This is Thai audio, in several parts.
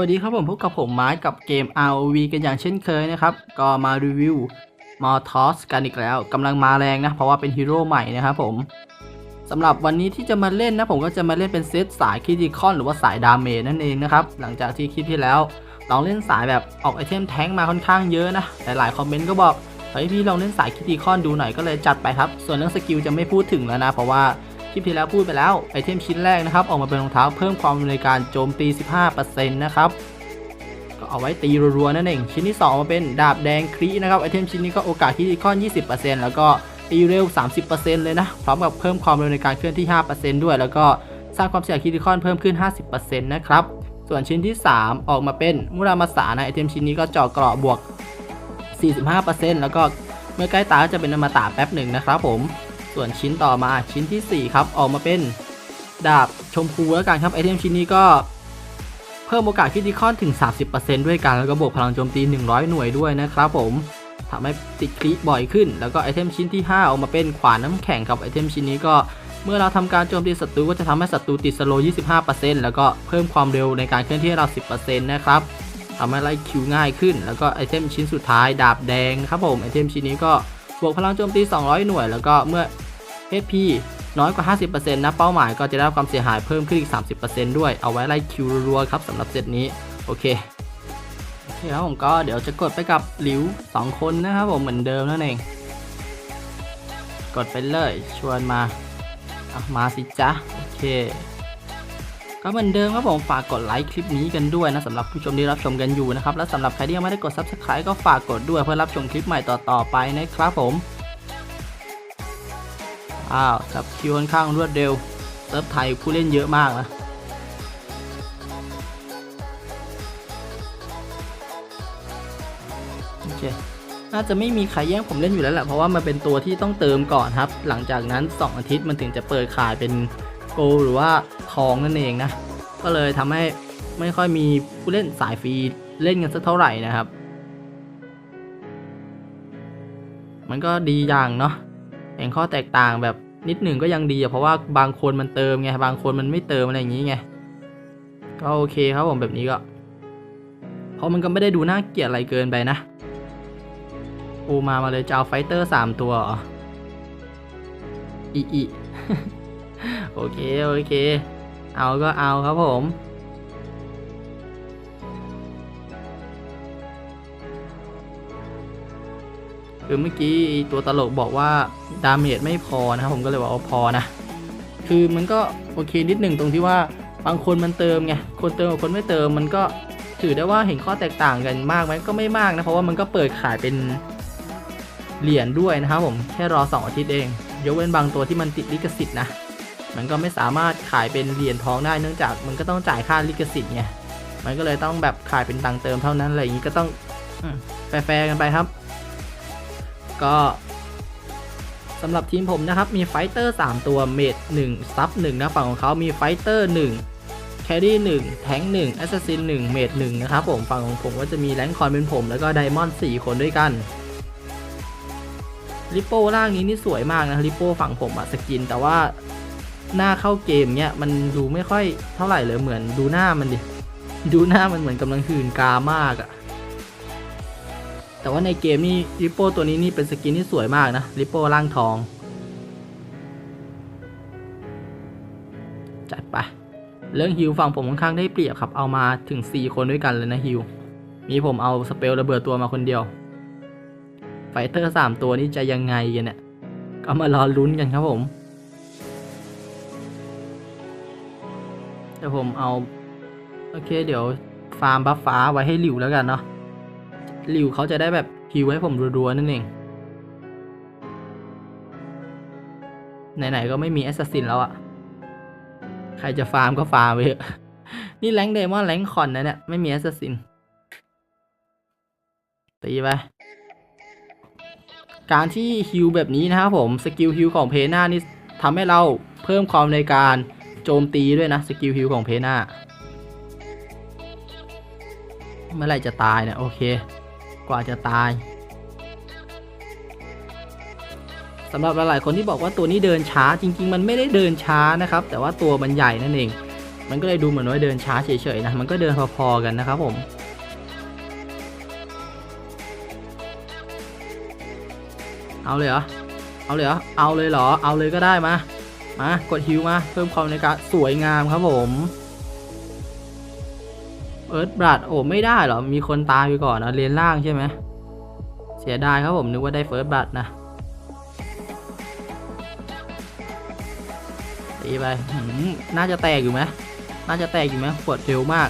สวัสดีครับผมพบกับผมไม้กับเกม ROV กันอย่างเช่นเคยนะครับ ก็มารีวิวมอทอสกันอีกแล้วกำลังมาแรงนะ เพราะว่าเป็นฮีโร่ใหม่นะครับผมสำหรับวันนี้ที่จะมาเล่นนะ ผมก็จะมาเล่นเป็นเซตสายคิดิคอนหรือว่าสายดาเมจนั่นเองนะครับ หลังจากที่คลิปที่แล้วลองเล่นสายแบบออกไอเทมแท้งมาค่อนข้างเยอะนะหลายๆคอมเมนต์ก็บอกเฮ้ยพี่ลองเล่นสายคิดิคอนดูหน่อยก็เลยจัดไปครับ ส่วนเรื่องสกิลจะไม่พูดถึงแล้วนะ เพราะว่า คลิปที่แล้วพูดไปแล้วไอเทมชิ้นแรกนะครับ ออกมาเป็นรองเท้าเพิ่มความเร็วในการโจมตี 15%นะครับก็เอาไว้ตีรัวๆนั่นเอง ชิ้นที่ 2 มาเป็นดาบแดงครีนะครับไอเทมชิ้นนี้ก็โอกาสคริติคอน 20%แล้วก็ตีเร็ว 30%เลยนะ พร้อมกับเพิ่มความเร็วในการเคลื่อนที่ 5%ด้วย แล้วก็สร้างความเสี่ยงคริติคอนเพิ่มขึ้น 50%นะครับ ส่วนชิ้นที่ 3 ออกมาเป็นมุรามาสานะไอเทมชิ้นนี้ก็เจาะเกราะบวก 45%แล้วก็เมื่อใกล้ตาก็จะเป็นอมตะแป๊บหนึ่งนะครับผม ส่วนชิ้นต่อมาชิ้นทีสี่ 4 ครับ ออกมาเป็นดาบชมพูแล้วกันครับไอเทมชิ้นนี้ก็เพิ่มโอกาสคริติคอนถึง 30%ด้วยกัน แล้วก็บวกพลังโจมตี 100 หน่วยด้วยนะครับผมทำให้ติดคลิบ่อยขึ้น แล้วก็ไอเทมชิ้นที่ 5 ออกมาเป็นขวานน้ำแข็งครับไอเทมชิ้นนี้ก็เมื่อเราทำการโจมตีศัตรูก็จะทำให้ศัตรูติดสโลว์25%แล้วก็เพิ่มความเร็วในการเคลื่อนที่เรา 10%นะครับทำให้ไล่คิวง่ายขึ้น แล้วก็ไอเทมชิ้นสุดท้ายดาบแดงครับผมไอเทมชิ้นนี้ก็ บวกพลังโจมตี 200 หน่วย แล้วก็เมื่อ HP น้อยกว่า 50%นะเป้าหมายก็จะได้รับความเสียหายเพิ่มขึ้นอีก 30%ด้วยเอาไว้ไล่คิวรัวๆครับสำหรับเซตนี้ โอเคโอเคครับผมก็เดี๋ยวจะกดไปกับหลิว 2 คนนะครับผมเหมือนเดิมนั่นเอง กดไปเลยชวนมาอะมาสิจ๊ะ โอเค ก็เหมือนเดิมครับผมฝากกดไลค์คลิปนี้กันด้วยนะสำหรับผู้ชมที่รับชมกันอยู่นะครับและสำหรับใครที่ยังไม่ได้กด Subscribe ก็ฝากกดด้วยเพื่อรับชมคลิปใหม่ต่อๆไปนะครับผมอ้าวจับคิวค่อนข้างรวดเร็วเซิร์ฟไทยผู้เล่นเยอะมากนะโอเคน่าจะไม่มีใครแย่งผมเล่นอยู่แล้วแหละเพราะว่ามันเป็นตัวที่ต้องเติมก่อนครับ หลังจากนั้น 2 อาทิตย์มันถึงจะเปิดขายเป็นโกหรือว่า ทองนั่นเองนะ ก็เลยทำให้ไม่ค่อยมีผู้เล่นสายฟรีเล่นกันสักเท่าไหร่นะครับ มันก็ดีอย่างเนาะเห็นข้อแตกต่างแบบนิดหนึ่งก็ยังดีอะเพราะว่าบางคนมันเติมไงบางคนมันไม่เติมอะไรอย่างนี้ไงก็โอเคครับผมแบบนี้ก็ เพราะมันก็ไม่ได้ดูน่าเกลียดอะไรเกินไปนะโอมามาเลยจะเอาไฟเตอร์สามตัวเหรออีอีโอเค โอเค เอาก็เอาครับผมคือเมื่อกี้ตัวตลกบอกว่าดาเมจไม่พอนะครับผมก็เลยบอกว่าพอนะ คือมันก็โอเคนิดหนึ่งตรงที่ว่าบางคนมันเติมไงคนเติมกับคนไม่เติมมันก็ถือได้ว่าเห็นข้อแตกต่างกันมากไหมก็ไม่มากนะ เพราะว่ามันก็เปิดขายเป็นเหรียญด้วยนะครับผมแค่รอ 2 อาทิตย์เองยกเว้นบางตัวที่มันติดลิขสิทธิ์นะ มันก็ไม่สามารถขายเป็นเหรียญทองได้เนื่องจากมันก็ต้องจ่ายค่าลิขสิทธิ์ไงมันก็เลยต้องแบบขายเป็นตังค์เติมเท่านั้นอะไรอย่างนี้ก็ต้องอแฟร์กันไปครับ ก็สำหรับทีมผมนะครับ มีไฟเตอร์ 3 ตัวเมด1ซับ1นะฝั่งของเขามีไฟเตอร์1แครี่1แทง1แอสซัสซิน1เมด1นะครับผมฝั่งของผมก็จะมีแรงคอนเป็นผม แล้วก็ไดมอนด์4คนด้วยกันริปโป้ร่างนี้นี่สวยมากนะริปโป้ฝั่งผมอะสกิน แต่ว่า หน้าเข้าเกมเนี้ยมันดูไม่ค่อยเท่าไหร่เลยเหมือนดูหน้ามันดิ ดูหน้ามันเหมือนกำลังหื่นกามากอะแต่ว่าในเกมนี่ริปโป้ตัวนี้นี่เป็นสกินที่สวยมากนะริปโป้ร่างทอง จัดไป เรื่องฮิวฝั่งผมค่อนข้างได้เปรียบครับ เอามาถึง 4 คนด้วยกันเลยนะฮิว มีผมเอาสเปลระเบิดตัวมาคนเดียวไฟเตอร์ 3 ตัวนี้จะยังไงกันเนี่ย ก็มารอลุ้นกันครับผม เดี๋ยวผมเอา โอเค เดี๋ยวฟาร์มบัฟฟ้าไว้ให้หลิวแล้วกันเนาะหลิวเขาจะได้แบบฮิวให้ผมรัวๆนั่นเอง ไหนๆก็ไม่มีแอสซัสซินแล้วอะใครจะฟาร์มก็ฟาร์มไปเถอะนี่แรงเดมอนแรงคอนนะเนี่ยไม่มีแอสซัสซินตีไปการที่ฮิวแบบนี้นะครับผม สกิลฮิวของเพน่านี่ทำให้เราเพิ่มความในการ จมตีด้วยนะสกิลฮิวของเพน่าเมื่อไรจะตายเนี่ยโอเค กว่าจะตายสำหรับหลายๆคนที่บอกว่าตัวนี้เดินช้าจริง ๆ มันไม่ได้เดินช้านะครับ แต่ว่าตัวมันใหญ่นั่นเอง มันก็เลยดูเหมือนว่าเดินช้าเฉยๆนะมันก็เดินพอๆกันนะครับผมเอาเลยเหรอ เอาเลยเหรอ เอาเลยเหรอ เอาเลยก็ได้มา มากดฮิวมา เพิ่มความในการสวยงามครับผมเอิร์ธบรัดโอ้ไม่ได้เหรอ มีคนตายไปก่อนนะเลนล่างใช่ไหมเสียดายครับผมนึกว่าได้เฟิร์สบรัดนะตีไปหืมน่าจะแตกอยู่ไหมน่าจะแตกอยู่ไหมปวดเร็วมาก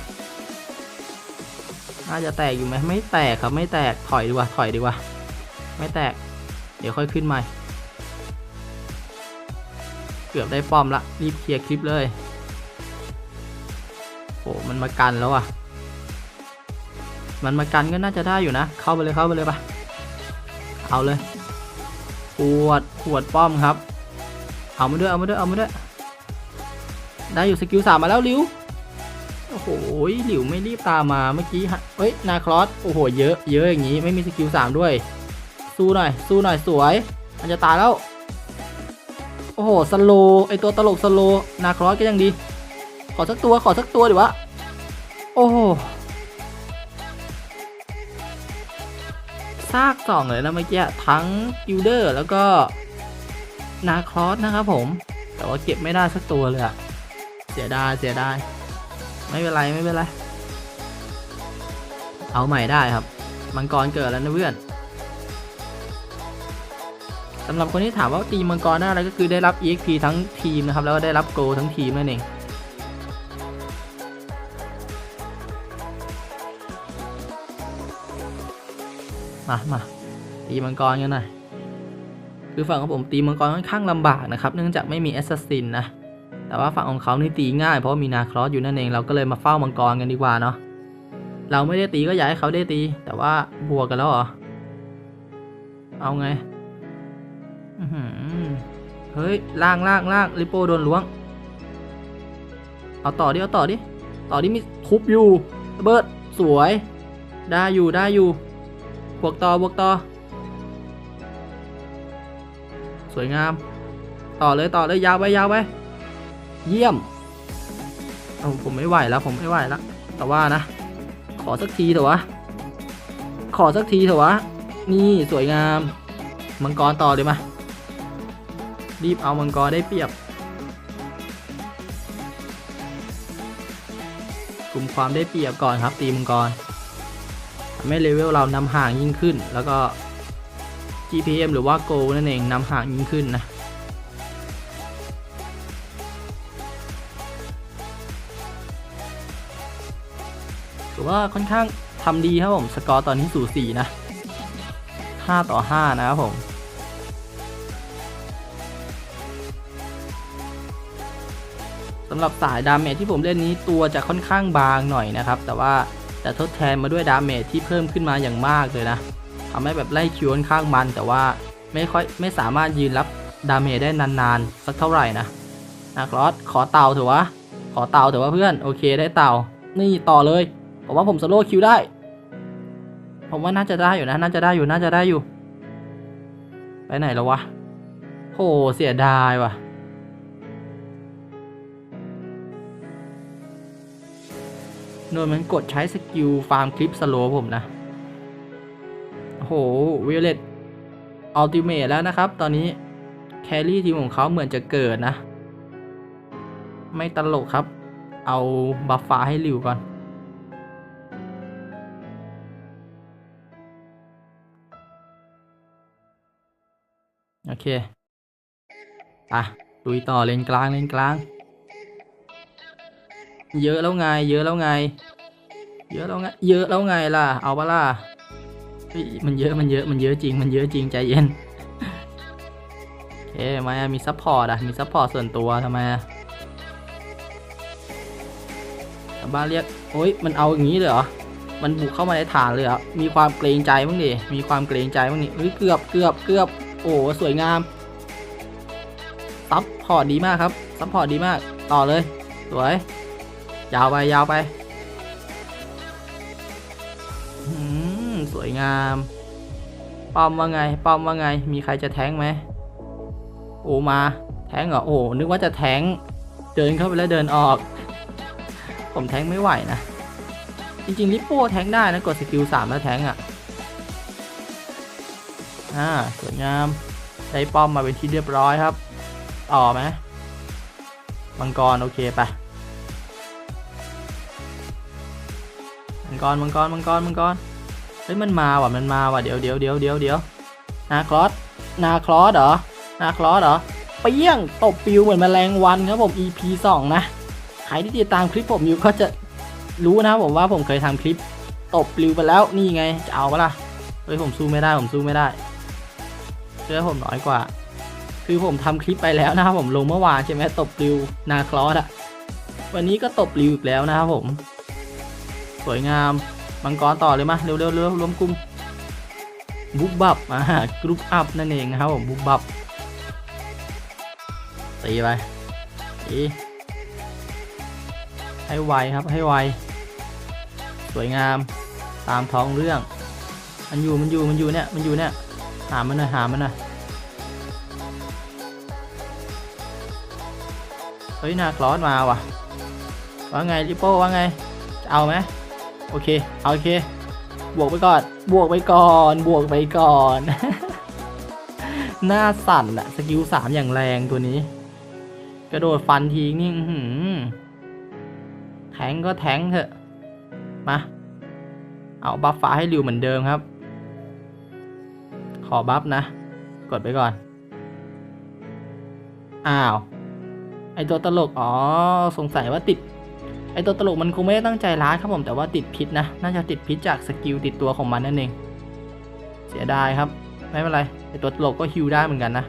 น่าจะแตกอยู่ไหมไม่แตกครับไม่แตกถอยดีกว่าถอยดีกว่า ไม่แตก เดี๋ยวค่อยขึ้นใหม่ เกือบได้ป้อมละรีบเคลียร์คลิปเลยโอ้มันมากันแล้วอะ มันมากันก็น่าจะได้อยู่นะ เข้าไปเลยเข้าไปเลยปะเอาเลยขวดขวดป้อมครับ เอามาด้วยเอามาด้วยเอามาด้วยได้อยู่สกิลสามมาแล้วลิวโอ้โหหลิวไม่รีบตามมาเมื่อกี้ฮะเฮ้ยนาครอสโอ้โหเยอะเยอะอย่างนี้ไม่มีสกิลสามด้วย สู้หน่อยสู้หน่อยสวย มันจะตายแล้ว อ้โหสโลไอตัวตลกสโลนาครอสก็ยังดี ขอสักตัวขอสักตัวดิวะ โอ้โหซากสองเลยนะเมื่อกี้ทั้งกิลเดอร์แล้วก็นาครอสนะครับผม แต่ว่าเก็บไม่ได้สักตัวเลยอะเสียดายเสียดายไม่เป็นไรไม่เป็นไร เอาใหม่ได้ครับ มังกรเกิดแล้วนะเพื่อน สำหรับคนที่ถามว่าตีมังกรได้อะไรก็คือได้รับ EXP ทั้งทีมนะครับ แล้วก็ได้รับโกลทั้งทีมนั่นเองมามาตีมังกรกันหน่อยคือฝั่งของผมตีมังกรค่อนข้างลำบากนะครับเนื่องจากไม่มีแอสซัสซินนะแต่ว่าฝั่งของเขานี่ตีง่ายเพราะมีนาครอสอยู่นั่นเองเราก็เลยมาเฝ้ามังกรกันดีกว่าเนาะเราไม่ได้ตีก็อยากให้เขาได้ตี แต่ว่าบวกกันแล้วเหรอเอาไง เฮ้ยล่างล่างล่างลิโป้โดนล้วง เอาต่อดิ เอาต่อดิ ต่อดิมีทุบอยู่เบิร์ดสวย ได้อยู่ได้อยู่บวกต่อบวกต่อ สวยงาม ต่อเลยต่อเลยยาวไปยาวไป เยี่ยมเอาผมไม่ไหวแล้วผมไม่ไหวแล้ว แต่ว่านะ ขอสักทีเถอะวะ ขอสักทีเถอะวะ นี่สวยงาม มังกรต่อเลยมา รีบเอามังกรได้เปรียบกลุ่มความได้เปรียบก่อนครับ ตีมังกรทำให้เลเวลเรานำห่างยิ่งขึ้น แล้วก็ GPM หรือว่า Go นั่นเองนำห่างยิ่งขึ้นนะถือว่าค่อนข้างทำดีครับผม สกอร์ตอนนี้สูสีนะ 5 ต่อ 5 นะครับผม สำหรับสายดาเมจที่ผมเล่นนี้ตัวจะค่อนข้างบางหน่อยนะครับ แต่ว่าจะทดแทนมาด้วยดาเมจที่เพิ่มขึ้นมาอย่างมากเลยนะทำให้แบบไล่คิวค่อนข้างมัน แต่ว่าไม่ค่อยไม่สามารถยืนรับดาเมจได้นานๆ สักเท่าไหร่นะนักรอสขอเต่าเถอะวะขอเต่าเถอะวะเพื่อนโอเคได้เต่า นี่ต่อเลยผมว่าผมสโลว์คิวได้ ผมว่าน่าจะได้อยู่นะ น่าจะได้อยู่น่าจะได้อยู่ ไปไหนแล้ววะโหเสียดายว่ะ โดนมันกดใช้สกิลฟาร์มคลิปสโลผมนะ โหวิเลตอัลติเมทแล้วนะครับ ตอนนี้แครี่ทีมของเขาเหมือนจะเกิดนะ ไม่ตลกครับ เอาบัฟฟ้าให้หลิวก่อน โอเค อะลุยต่อเลนกลางเลนกลาง เยอะแล้วไง เยอะแล้วไง เยอะแล้วไง เยอะแล้วไงล่ะ เอาปะล่ะมันเยอะ มันเยอะ มันเยอะจริง มันเยอะจริงใจเย็นโอเคทำไมมีซัพพอร์ตอะมีซัพพอร์ตส่วนตัวทำไมอะบ้านเรียก โอ้ย มันเอาอย่างนี้เลยเหรอ มันบุกเข้ามาในฐานเลยเหรอ มีความเกรงใจบ้างดิ มีความเกรงใจบ้างดิเฮ้ย เกือบ เกือบ เกือบ โอ้สวยงาม ซัพพอร์ตดีมากครับ ซัพพอร์ตดีมาก ต่อเลย สวย ยาวไปยาวไปสวยงามป้อมว่าไงป้อมว่าไง มีใครจะแทงไหมโอ้มา แทงเหรอโอ้นึกว่าจะแทงเดินเข้าไปแล้วเดินออก ผมแทงไม่ไหวนะ จริงๆลิปโป้แทงได้นะ กดสกิลสามแล้วแทงอะอ่าสวยงามได้ป้อมมาเป็นที่เรียบร้อยครับ ต่อไหมมังกร โอเคไป กรมังกรมังกรมังกรเฮ้ยมันมาว่ะมันมาว่ะเดี๋ยวเดี๋ยวเดี๋ยวเดี๋ยวเดี๋ยวนาคลอสนาคลอสเหรอนาคลอสเหรอเปี้ยงตบปิวเหมือนแมลงวันครับผม EP 2 นะใครที่ติดตามคลิปผมอยู่ก็จะรู้นะครับผมว่าผมเคยทำคลิปตบปิวไปแล้วนี่ไงจะเอาปะล่ะเฮ้ยผมสู้ไม่ได้ผมสู้ไม่ได้เชื่อผมน้อยกว่า คือผมทำคลิปไปแล้วนะครับผมลงเมื่อวานใช่ไหมตบปิวนาคลอสอะวันนี้ก็ตบปิวอีกแล้วนะครับผม สวยงามมังกรต่อเลยมาเร็วเร็วเร็วรวมกลุ่มบุบบับอ่ากรุ๊ปอัพนั่นเองนะครับผมบุบบับตีไปตีให้ไวครับให้ไวสวยงามตามท้องเรื่อง มันอยู่มันอยู่มันอยู่เนี่ยมันอยู่เนี่ยหามันหน่อยหามันหน่อยเฮ้ยนาคลอสมาว่ะว่าไงลิโป้ว่าไงจะเอาไหม โอเคเอาโอเค บวกไปก่อน บวกไปก่อน บวกไปก่อน หน้าสั่นอะสกิลสามอย่างแรงตัวนี้ กระโดดฟันทีนี่หือแทงก็แทงเถอะ มา เอาบัฟฟ้าให้ริวเหมือนเดิมครับ ขอบัฟนะ กดไปก่อน อ้าว ไอตัวตลก อ๋อ สงสัยว่าติด ไอตัวตลกมันคงไม่ได้ตั้งใจร้ายครับผมแต่ว่าติดพิษนะ น่าจะติดพิษจากสกิลติดตัวของมันนั่นเอง เสียดายครับ ไม่เป็นไรไอตัวตลกก็ฮิวได้เหมือนกันนะ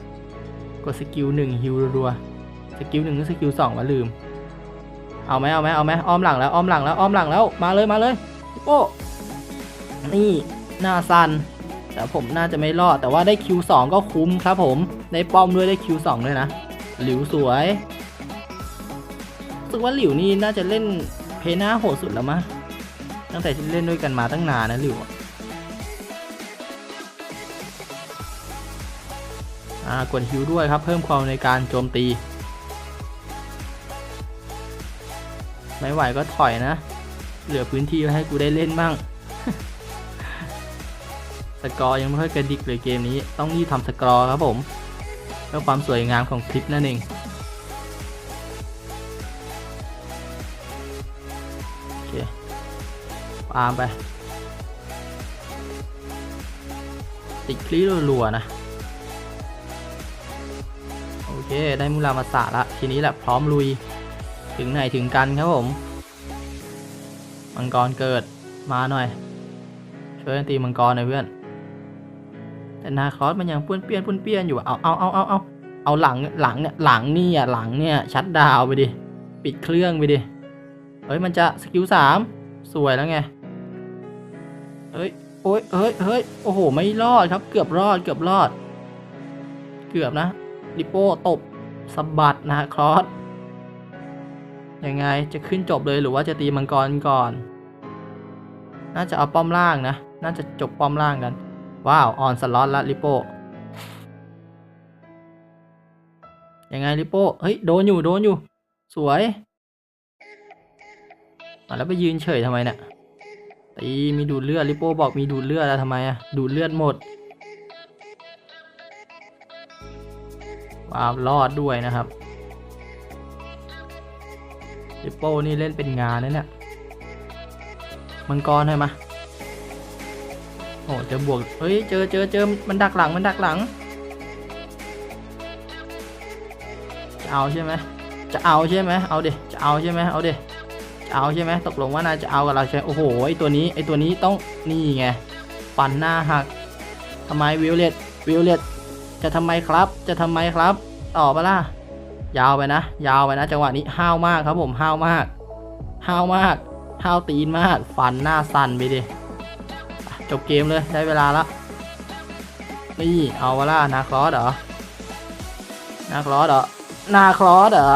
กดสกิลหนึ่งฮิวรัวๆสกิลหนึ่งสกิลสองมาลืม เอาไหมเอาไหมเอาไหมอ้อมหลังแล้วอ้อมหลังแล้วอ้อมหลังแล้วมาเลยมาเลยโอ้นี่หน้าซันแต่ผมน่าจะไม่รอดแต่ว่าได้คิวสองก็คุ้มครับผม ได้ป้อมด้วยได้คิวสองด้วยนะหลิวสวย สึกว่าหลิวนี่น่าจะเล่นเพน่าโหดสุดแล้วมั้งตั้งแต่ที่เล่นด้วยกันมาตั้งนานนะหลิวอะอ่ากดฮิวด้วยครับเพิ่มความในการโจมตี ไม่ไหวก็ถอยนะ เหลือพื้นที่ให้กูได้เล่นบ้างสกอร์ยังไม่ค่อยกระดิกเลยเกมนี้ต้องรีบทำสกอร์ครับผมเพื่อความสวยงามของคลิปนั่นเอง ปาล์มไป ติดคลีรัวๆนะ โอเค ได้มูรามาสาละ ทีนี้แหละพร้อมลุย ถึงไหนถึงกันครับผม มังกรเกิดมาหน่อย ช่วยตีมังกรหน่อยเพื่อน แต่นาคลอสมันยังป้วนเปี้ยนป้วนเปี้ยนอยู่อะเอาเอาเอาเอาเอาเอาหลังหลังเนี่ยหลังนี่อะหลังเนี่ยชัดดาวไปดิ ปิดเครื่องไปดิ เฮ้ยมันจะสกิลสามสวยแล้วไง เฮ้ยโอ้ยเฮ้ยเฮ้ยโอ้โห ไม่รอดครับ เกือบรอด เกือบรอด เกือบนะลิโป้ตบสะบัดนะครอสยังไงจะขึ้นจบเลยหรือว่าจะตีมังกรก่อน น่าจะเอาป้อมล่างนะ น่าจะจบป้อมล่างกัน ว้าว ออนสล็อตละลิโป้ยังไงลิโป้เฮ้ย โดนอยู่ โดนอยู่ สวย แล้วไปยืนเฉยทำไมเนี่ย ตีมีดูดเลือดลิโป้บอกมีดูดเลือดแล้วทำไมอะดูดเลือดหมดว้าวรอดด้วยนะครับลิโป้นี่เล่นเป็นงานนะเนี่ยมังกรให้มาโอ้เจอบวกเฮ้ยเจอเจอเจอมันดักหลังมันดักหลังจะเอาใช่ไหมจะเอาใช่ไหมเอาเดจะเอาใช่ไหมเอาเดจะ เอาใช่ไหมตกลงว่านายจะเอากับเราใช่โอ้โหไอตัวนี้ไอตัวนี้ต้องนี่ไงฟันหน้าหักทำไมวิวเลตวิวเลตจะทำไมครับ จะทำไมครับ ต่อปล่ะยาวไปนะ ยาวไปนะ จังหวะนี้ห้าวมากครับผมห้าวมากห้าวมากห้าวตีนมาก ฟันหน้าสั่นไปดิจบเกมเลยได้เวลาละนี่เอาวะล่ะนาคลอสเหรอนาคลอสเหรอนาคลอสเหรอ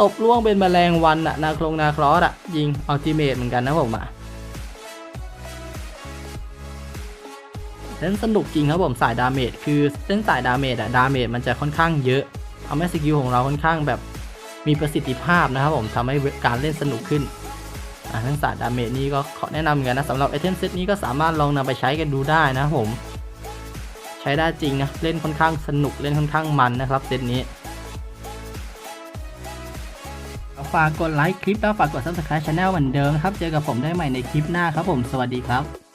ตบล่วงเป็นแมลงวันอะนาครงนาครอสอะยิงอัลติเมตเหมือนกันนะผมอะเล่นสนุกจริงครับผมสายดาเมจคือเส้นสายดาเมจอะดาเมจมันจะค่อนข้างเยอะทำให้สกิลของเราค่อนข้างแบบมีประสิทธิภาพนะครับผมทำให้การเล่นสนุกขึ้นทั้งสายดาเมจนี้ก็ขอแนะนำเหมือนกันนะสำหรับไอเทมเซตนี้ก็สามารถลองนำไปใช้กันดูได้นะผม ใช้ได้จริงนะเล่นค่อนข้างสนุกเล่นค่อนข้างมันนะครับเซตนี้ ฝากกดไลค์คลิปแล้วฝากกด subscribe channel เหมือนเดิมครับ เจอกับผมได้ใหม่ในคลิปหน้าครับผม สวัสดีครับ